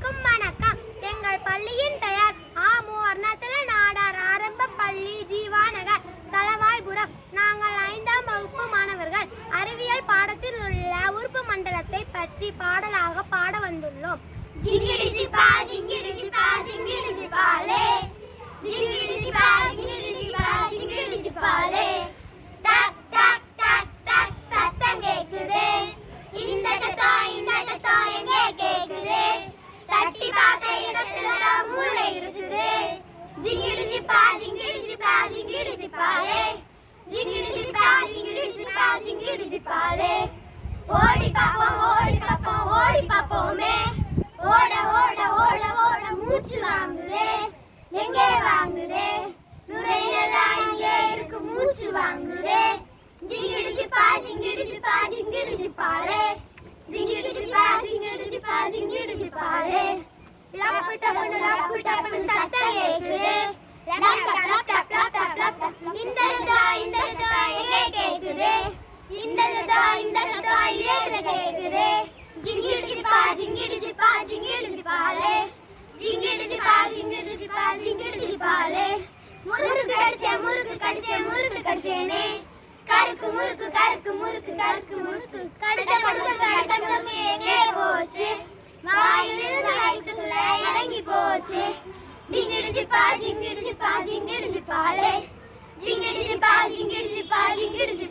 அனைவருக்கும் வணக்கம். எங்கள் பள்ளியின் பெயர் ஆமு அருணாச்சல நாடார். ஆரம்ப பள்ளி ஜீவாநகர் தலவாய்புரம். நாங்கள் ஐந்தாம் வகுப்பு மாணவர்கள். அறிவியல் பாடத்தில் உள்ள உறுப்பு மண்டலத்தை பற்றி பாடலாக பாட வந்துள்ளோம். ஜிங்கிடிஜிப்பா ஜிங்கிடிஜிப்பா ஜிங்கிடிஜிப்பாலே ஜிங்கிடிஜிப்பா ஜிங்கிடிஜிப்பா ஜிங்கிடிஜிப்பாலே ஓடி பாப்போம் ஓடி பாப்போம் ஓடி பாப்போமே ஓட ஓட ஓட ஓட மூச்சு வாங்குதே எங்கே வாங்குதே நுரையீரலா இங்கே இருக்கு மூச்சு வாங்குதே ஜிங்கிடிஜிப்பா ஜிங்கிடிஜிப்பா ஜிங்கிடிஜிப்பாலே ஜிங்கிடிஜிப்பா ஜிங்கிடிஜிப்பா ஜிங்கிடிஜிப்பாலே லப்பு டப்பு லப்பு டப்பு சத்தம் கேக்குது lub dub lub dub lub dub lub dub. இந்த சத்தம் இந்த சத்தம் எங்கே கேக்குது இந்த சத்தம் இந்த சத்தம் இதேல கேக்குது? ஜிங்கிடு ஜிப்பா ஜிங்கிடு ஜிப்பா ஜிங்கிடு ஜிப்பாலே. முறுக்கு கடிச்சே முறுக்கு கடிச்சே முறுக்கு கடிச்சேனே. கருக்கு முறுக்கு கருக்கு முறுக்கு கருக்கு முறுக்கு. கடிச்ச கடிச்ச கடிச்ச எங்கே போச்சு? வாயிலிருந்து வயிற்றுக்குள்ள இறங்கி போச்சு. ஜிங்கிடு ஜிப்பா ஜிங்கிடு ஜிப்பா ஜிங்கிடு ஜிப்பாலே. ஜிங்கிடு ஜிப்பா ஜிங்கிடு ஜிப்பா ஜிங்கிடு ஜிப்பா.